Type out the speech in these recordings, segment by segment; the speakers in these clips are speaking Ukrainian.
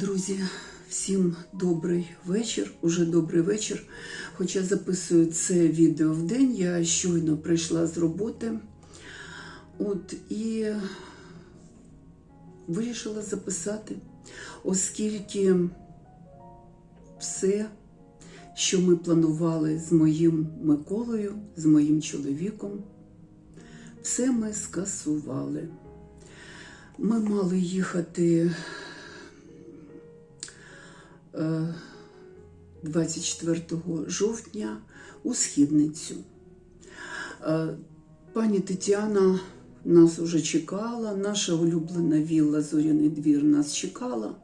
Друзі, всім добрий вечір. Уже добрий вечір. Хоча записую це відео в день, я щойно прийшла з роботи. От і вирішила записати, оскільки все, що ми планували з моїм Миколою, з моїм чоловіком, все ми скасували. Ми мали їхати 24 жовтня у східницю. Е, Пані Тетяна нас уже чекала, наша улюблена вілла Зоряний двір нас чекала.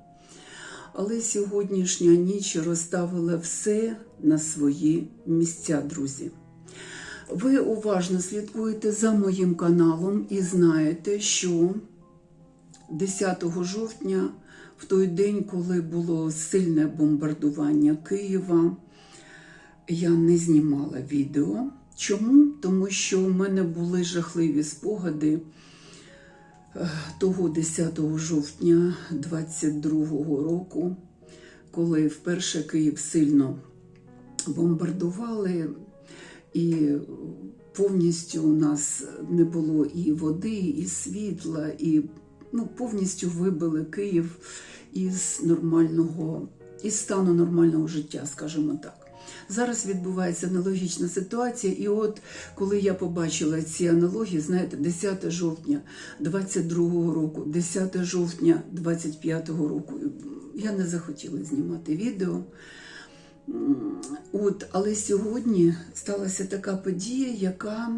Але сьогоднішня ніч розставила все на свої місця, друзі. Ви уважно слідкуєте за моїм каналом і знаєте, що 10 жовтня, в той день, коли було сильне бомбардування Києва, я не знімала відео. Чому? Тому що у мене були жахливі спогади е, того 10 жовтня 22-го року, коли вперше Київ сильно бомбардували, і повністю у нас не було і води, і світла, і ну, повністю вибили Київ із нормального, із стану нормального життя, скажімо так. Зараз відбувається аналогічна ситуація, і от коли я побачила ці аналогії, знаєте, 10 жовтня 22 року, 10 жовтня 25 року, я не захотіла знімати відео. От, але сьогодні сталася така подія, яка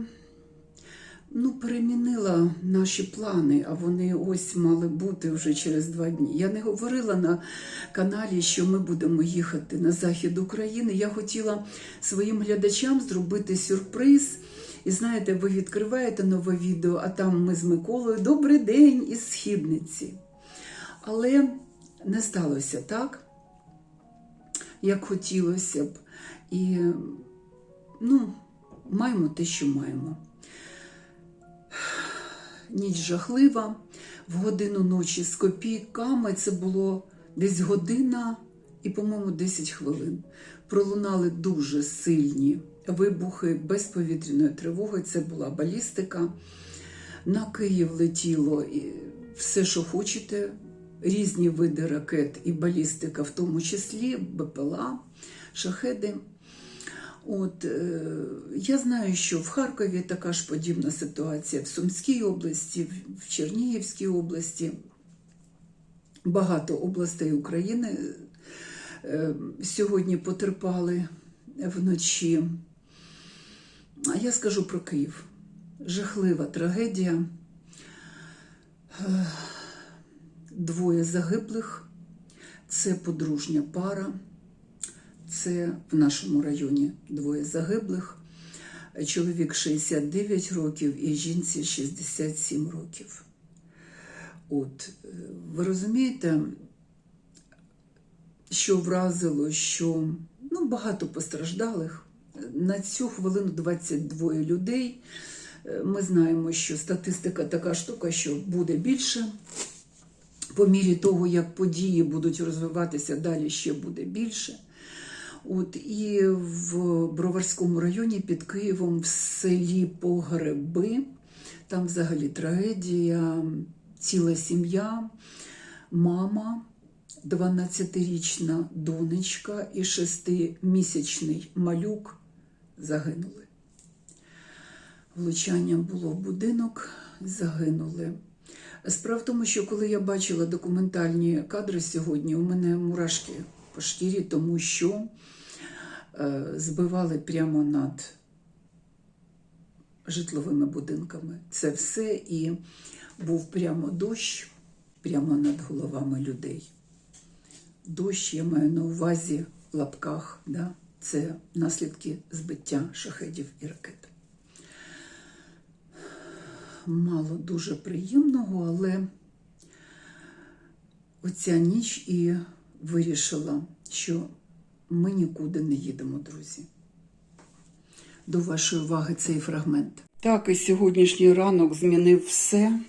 ну, перемінила наші плани, а вони ось мали бути вже через два дні. Я не говорила на каналі, що ми будемо їхати на захід України. Я хотіла своїм глядачам зробити сюрприз. І знаєте, ви відкриваєте нове відео, а там ми з Миколою Добрий день із східниці. Але не сталося так, як хотілося б. І ну, маємо те, що маємо. Ніч жахлива, в годину ночі з копійками це було десь година і, по-моєму, 10 хвилин. Пролунали дуже сильні вибухи без повітряної тривоги. Це була балістика. На Київ летіло все, що хочете, різні види ракет і балістика, в тому числі БПЛА, шахеди. От е, я знаю, що в Харкові така ж подібна ситуація, в Сумській області, в- Чернігівській області, багато областей України е, сьогодні потерпали вночі. А я скажу про Київ. Жахлива трагедія. Е, Двоє загиблих. Це подружня пара. Це в нашому районі двоє загиблих. Чоловік 69 років і жінці 67 років. От, е, ви розумієте, що вразило, що ну, багато постраждалих. На цю хвилину 22 людей. Е, Ми знаємо, що статистика така штука, що буде більше. По мірі того, як події будуть розвиватися далі, ще буде більше. От і в Броварському районі під Києвом в селі Погреби, там взагалі трагедія, ціла сім'я, мама, 12-річна донечка і 6-місячний малюк загинули. Влучання було в будинок, загинули. Справа в тому, що коли я бачила документальні кадри сьогодні, у мене мурашки по шкірі, тому що збивали прямо над житловими будинками. Це все і був прямо дощ, прямо над головами людей. Дощ, я маю на увазі в лапках, да? це наслідки збиття шахедів і ракет. Мало дуже приємного, але оця ніч і вирішила, що ми нікуди не їдемо, друзі. До вашої уваги цей фрагмент. Так, і сьогоднішній ранок змінив все.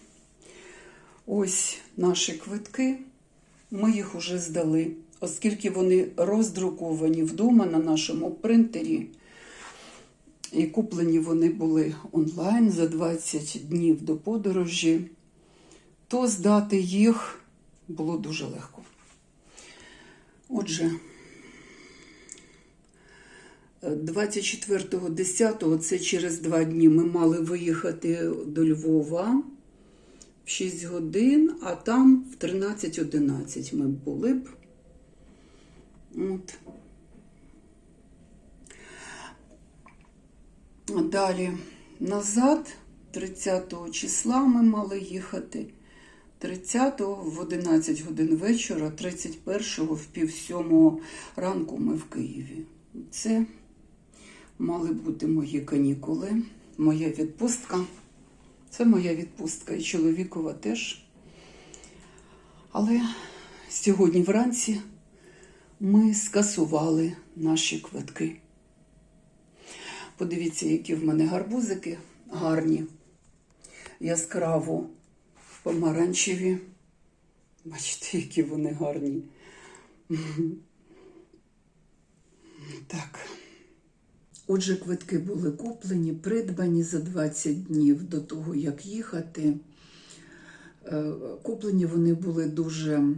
Ось наші квитки. Ми їх уже здали, оскільки вони роздруковані вдома на нашому принтері. І куплені вони були онлайн за 20 днів до подорожі, то здати їх було дуже легко. Отже, 24.10, це через два дні, ми мали виїхати до Львова в 6 годин, а там в 13.11 ми були б. От. Далі назад, 30 числа ми мали їхати. 30-го в 11 годин вечора, 31-го в пів сьомого ранку ми в Києві. Це мали бути мої канікули, моя відпустка. Це моя відпустка і чоловікова теж. Але сьогодні вранці ми скасували наші квитки. Подивіться, які в мене гарбузики гарні, яскраво помаранчеві. Бачите, які вони гарні. Так. Отже, квитки були куплені, придбані за 20 днів до того, як їхати. Е, Куплені вони були дуже,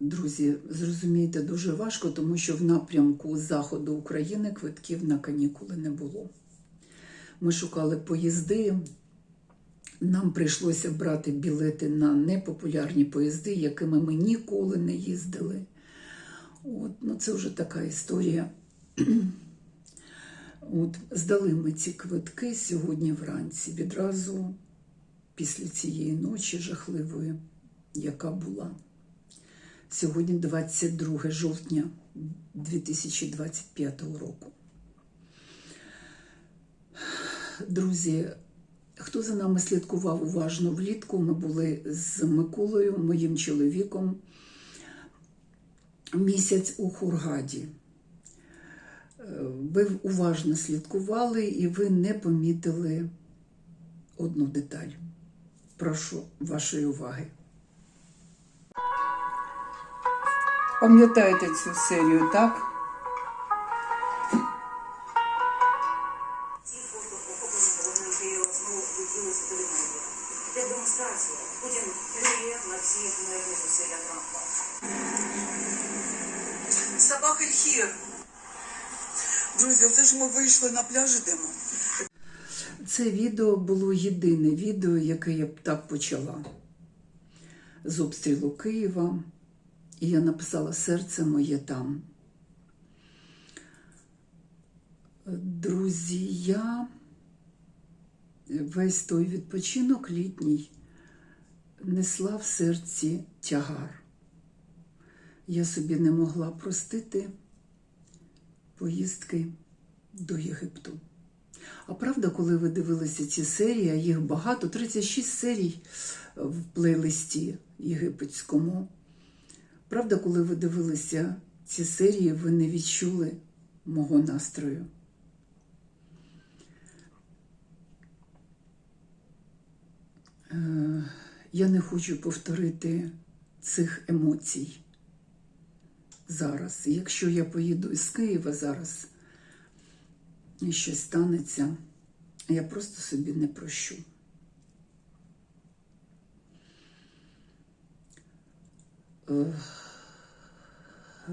друзі, зрозумієте, дуже важко, тому що в напрямку заходу України квитків на канікули не було. Ми шукали поїзди. Нам прийшлося брати білети на непопулярні поїзди, якими ми ніколи не їздили. От, ну Це вже така історія. От, Здали ми ці квитки сьогодні вранці, відразу після цієї ночі жахливої, яка була. Сьогодні 22 жовтня 2025 року. Друзі, хто за нами слідкував уважно влітку, ми були з Миколою, моїм чоловіком, місяць у Хургаді. Ви уважно слідкували і ви не помітили одну деталь. Прошу вашої уваги. Пам'ятаєте цю серію, так? Сабах Ельхір. Друзі, це ж ми вийшли на пляж ідемо. Це відео було єдине відео, яке я б так почала з обстрілу Києва. І я написала Серце моє там. Друзі, я весь той відпочинок літній несла в серці тягар. Я собі не могла простити поїздки до Єгипту. А правда, коли ви дивилися ці серії, а їх багато, 36 серій в плейлисті єгипетському. Правда, коли ви дивилися ці серії, ви не відчули мого настрою. Е, Я не хочу повторити цих емоцій зараз. Якщо я поїду із Києва зараз і щось станеться, я просто собі не прощу.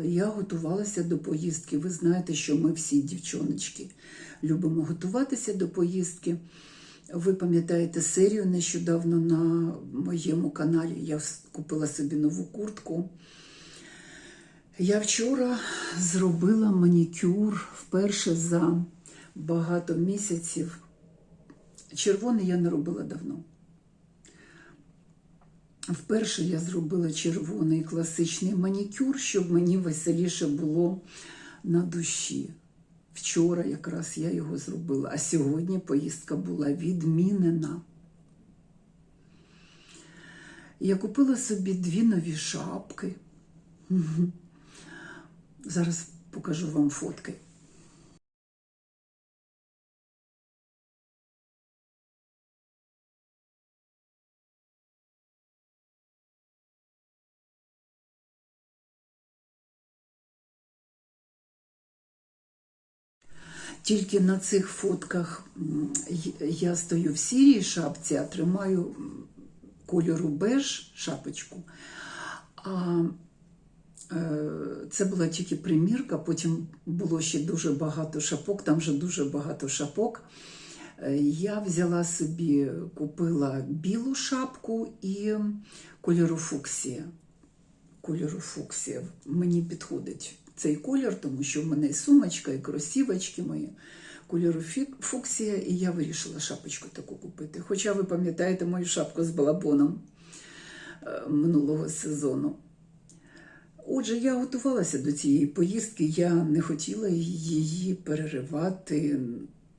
Я готувалася до поїздки. Ви знаєте, що ми всі дівчоночки любимо готуватися до поїздки. Ви пам'ятаєте серію нещодавно на моєму каналі. Я купила собі нову куртку. Я вчора зробила манікюр вперше за багато місяців. Червоний я не робила давно. Вперше я зробила червоний класичний манікюр, щоб мені веселіше було на душі. Вчора якраз я його зробила, а сьогодні поїздка була відмінена. Я купила собі дві нові шапки. Зараз покажу вам фотки. Тільки на цих фотках я стою в сірій шапці, а тримаю кольору беж шапочку. А це була тільки примірка, потім було ще дуже багато шапок, там вже дуже багато шапок. Е, Я взяла собі, купила білу шапку і кольору фуксія. Кольору фуксія. Мені підходить цей колір, тому що в мене і сумочка, і кросівочки мої. Кольору фуксія, і я вирішила шапочку таку купити. Хоча ви пам'ятаєте мою шапку з балабоном е, минулого сезону. Отже, я готувалася до цієї поїздки, я не хотіла її переривати,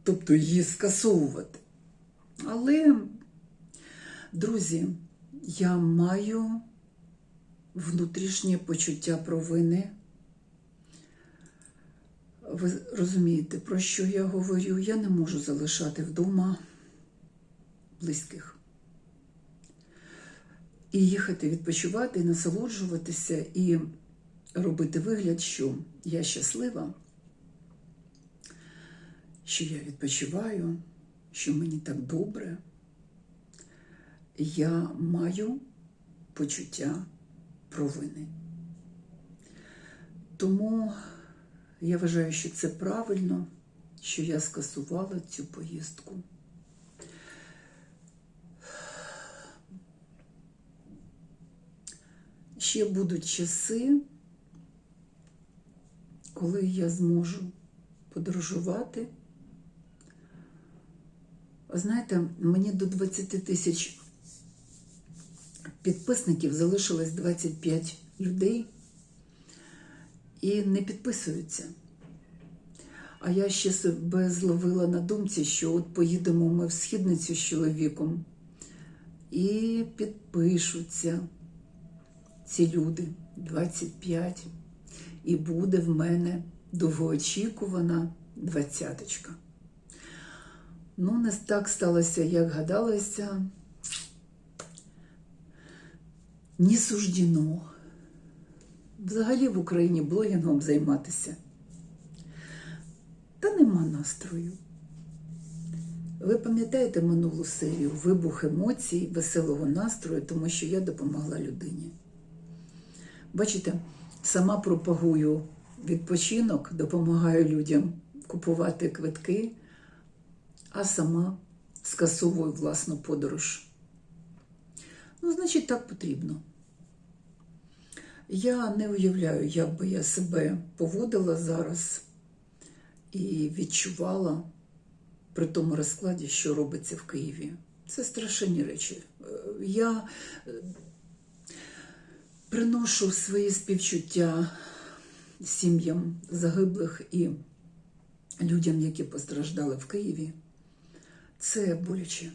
тобто її скасовувати. Але, друзі, я маю внутрішнє почуття провини. Ви розумієте, про що я говорю? Я не можу залишати вдома близьких. І їхати відпочивати, насолоджуватися, і робити вигляд, що я щаслива, що я відпочиваю, що мені так добре. Я маю почуття провини. Тому я вважаю, що це правильно, що я скасувала цю поїздку. Ще будуть часи, коли я зможу подорожувати. Знаєте, мені до 20 тисяч підписників залишилось 25 людей і не підписуються. А я ще себе зловила на думці, що от поїдемо ми в східницю з чоловіком і підпишуться ці люди 25. І буде в мене довгоочікувана двадцяточка. Ну, не так сталося, як гадалося. Не суждено. Взагалі в Україні блогінгом займатися. Та нема настрою. Ви пам'ятаєте минулу серію вибух емоцій, веселого настрою, тому що я допомогла людині. Бачите, сама пропагую відпочинок, допомагаю людям купувати квитки, а сама скасовую власну подорож. Ну, значить, так потрібно. Я не уявляю, як би я себе поводила зараз і відчувала при тому розкладі, що робиться в Києві. Це страшенні речі. Е, Я е, приношу свої співчуття сім'ям загиблих і людям, які постраждали в Києві. Це боляче.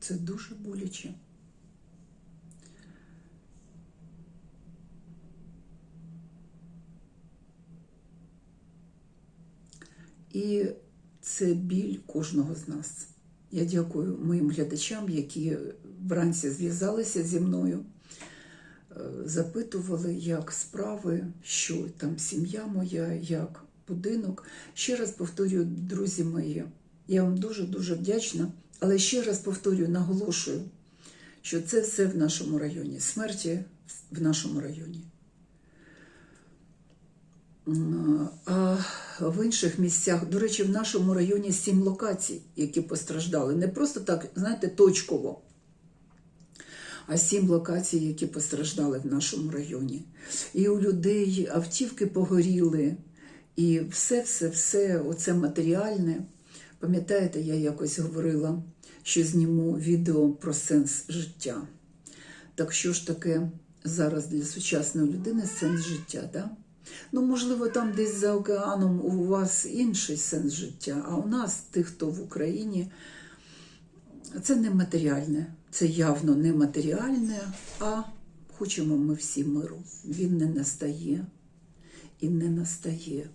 Це дуже боляче. І це біль кожного з нас. Я дякую моїм глядачам, які вранці зв'язалися зі мною, е, запитували, як справи, що там сім'я моя, як будинок. Ще раз повторюю, друзі мої, я вам дуже-дуже вдячна, але ще раз повторюю, наголошую, що це все в нашому районі, смерті в нашому районі. А в інших місцях, до речі, в нашому районі сім локацій, які постраждали. Не просто так, знаєте, точково, а сім локацій, які постраждали в нашому районі. І у людей автівки погоріли, і все-все-все, оце матеріальне. Пам'ятаєте, я якось говорила, що зніму відео про сенс життя. Так що ж таке зараз для сучасної людини сенс життя? Да? Ну, можливо, там десь за океаном у вас інший сенс життя, а у нас, тих, хто в Україні, це не матеріальне, це явно не матеріальне, а хочемо ми всі миру. Він не настає і не настає.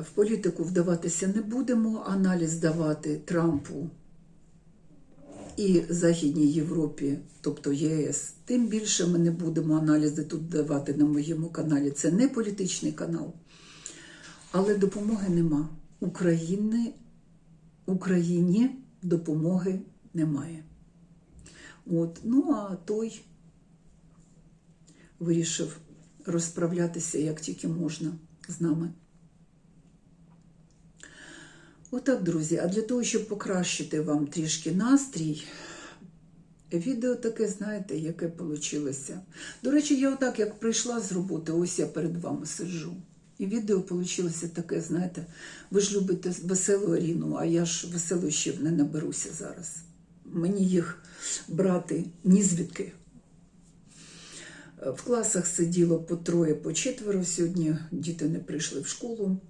В політику вдаватися не будемо, аналіз давати Трампу і Західній Європі, тобто ЄС, тим більше ми не будемо аналізи тут давати на моєму каналі. Це не політичний канал. Але допомоги нема. України, Україні допомоги немає. От. Ну а той вирішив розправлятися як тільки можна з нами. Отак, друзі, а для того, щоб покращити вам трішки настрій, відео таке, знаєте, яке вийшло. До речі, я отак, як прийшла з роботи, ось я перед вами сиджу. І відео вийшло таке, знаєте, ви ж любите веселу Аріну, а я ж веселощів не наберуся зараз. Мені їх брати ні звідки. В класах сиділо по троє, по четверо. Сьогодні діти не прийшли в школу.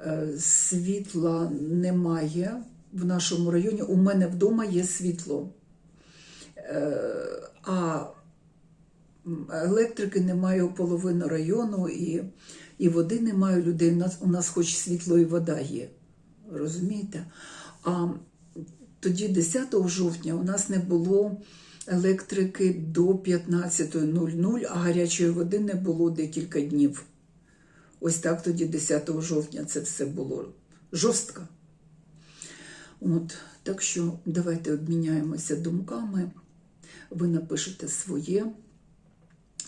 Е, Світла немає в нашому районі. У мене вдома є світло. Е, А електрики немає у половину району, і, і води немає у людей. У нас, у нас хоч світло і вода є. Розумієте? А тоді, 10 жовтня, у нас не було електрики до 15.00, а гарячої води не було декілька днів. Ось так тоді, 10 жовтня, це все було жорстко. От, так що давайте обміняємося думками. Ви напишете своє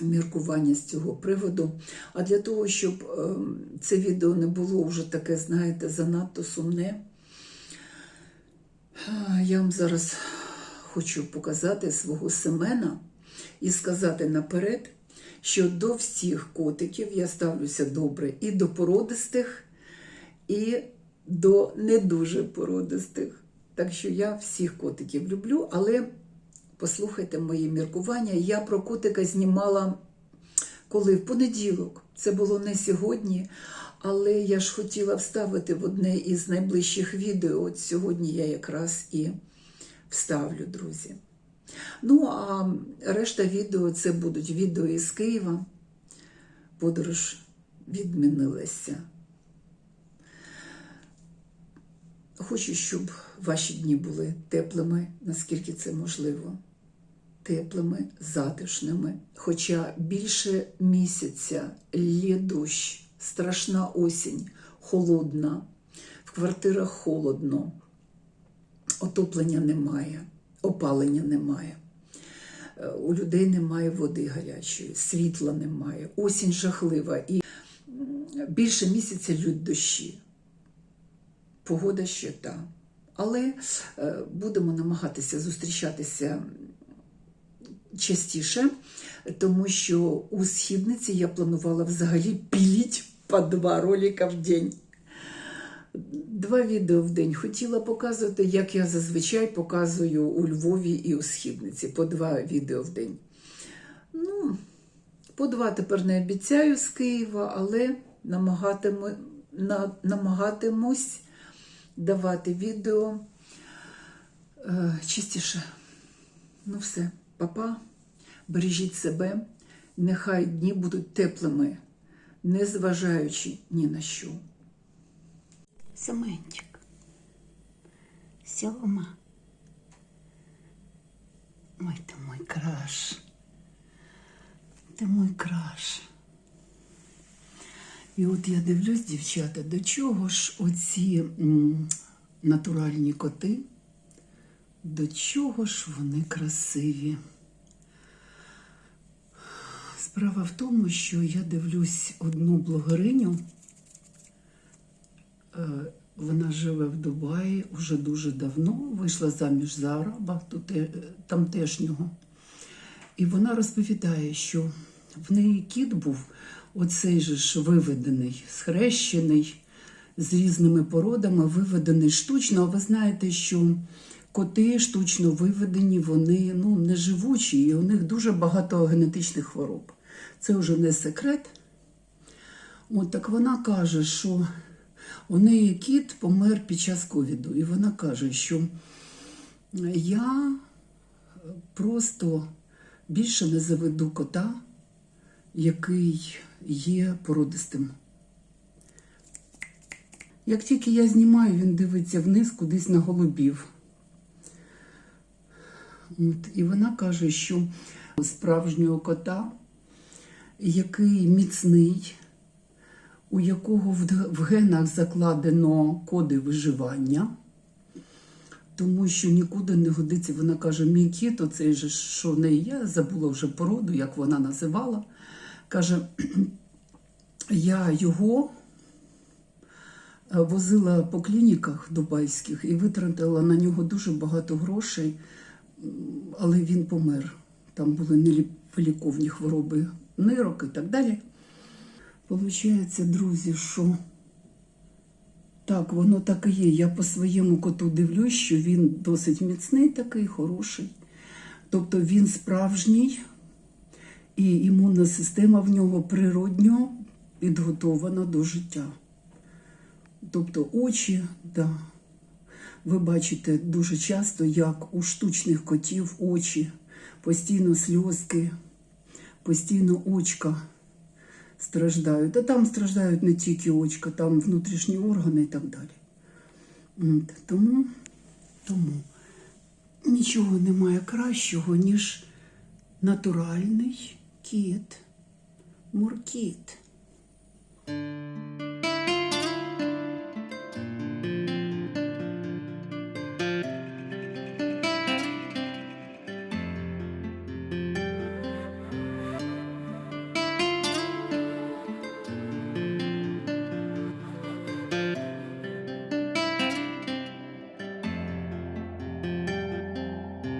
міркування з цього приводу. А для того, щоб е, це відео не було вже таке, знаєте, занадто сумне, я вам зараз хочу показати свого Семена і сказати наперед, що до всіх котиків я ставлюся добре і до породистих, і до не дуже породистих. Так що я всіх котиків люблю, але послухайте мої міркування. Я про котика знімала коли в понеділок. Це було не сьогодні, але я ж хотіла вставити в одне із найближчих відео. От сьогодні я якраз і вставлю, друзі. Ну, а решта відео це будуть відео із Києва. Подорож відмінилася. Хочу, щоб ваші дні були теплими, наскільки це можливо. Теплими, затишними. Хоча більше місяця лє дощ, страшна осінь, холодна, в квартирах холодно, отоплення немає, опалення немає. Е, У людей немає води гарячої, світла немає, осінь жахлива і більше місяця лють дощі. Погода ще та. Але е, будемо намагатися зустрічатися частіше, тому що у східниці я планувала взагалі піліть по два ролика в день. Два відео в день хотіла показувати, як я зазвичай показую у Львові і у східниці, по два відео в день. Ну, по два тепер не обіцяю з Києва, але намагатиму, на, намагатимусь давати відео е, чистіше. Ну все, папа, бережіть себе, нехай дні будуть теплими, незважаючи ні на що. Семенчик. Сьома. Ой, ти мой краш. Ти мой краш. І от я дивлюсь, дівчата, до чого ж оці м, натуральні коти, до чого ж вони красиві. Справа в тому, що я дивлюсь одну блогериню. Е, Вона живе в Дубаї вже дуже давно, вийшла заміж за араба е, тамтешнього. І вона розповідає, що в неї кіт був оцей же ж виведений, схрещений з різними породами, виведений штучно. А ви знаєте, що коти штучно виведені, вони ну, не живучі, і у них дуже багато генетичних хвороб. Це вже не секрет. От так вона каже, що у неї кіт помер під час ковіду. І вона каже, що я просто більше не заведу кота, який є породистим. Як тільки я знімаю, він дивиться вниз кудись на голубів. От, і вона каже, що справжнього кота, який міцний, у якого в генах закладено коди виживання, тому що нікуди не годиться. Вона каже, мій кіт, оцей же, що в неї є, забула вже породу, як вона називала. Каже, я його е, возила по клініках дубайських і витратила на нього дуже багато грошей, але він помер. Там були невиліковні хвороби нирок і так далі. Получається, друзі, що так, воно так і є. Я по своєму коту дивлюсь, що він досить міцний, такий, хороший. Тобто він справжній, і імунна система в нього природньо підготована до життя. Тобто очі, да. Ви бачите дуже часто, як у штучних котів очі, постійно сльозки, постійно очка страждають. А там страждають не тільки очка, там внутрішні органи і так далі. Тому, тому нічого немає кращого, ніж натуральний кіт, муркіт.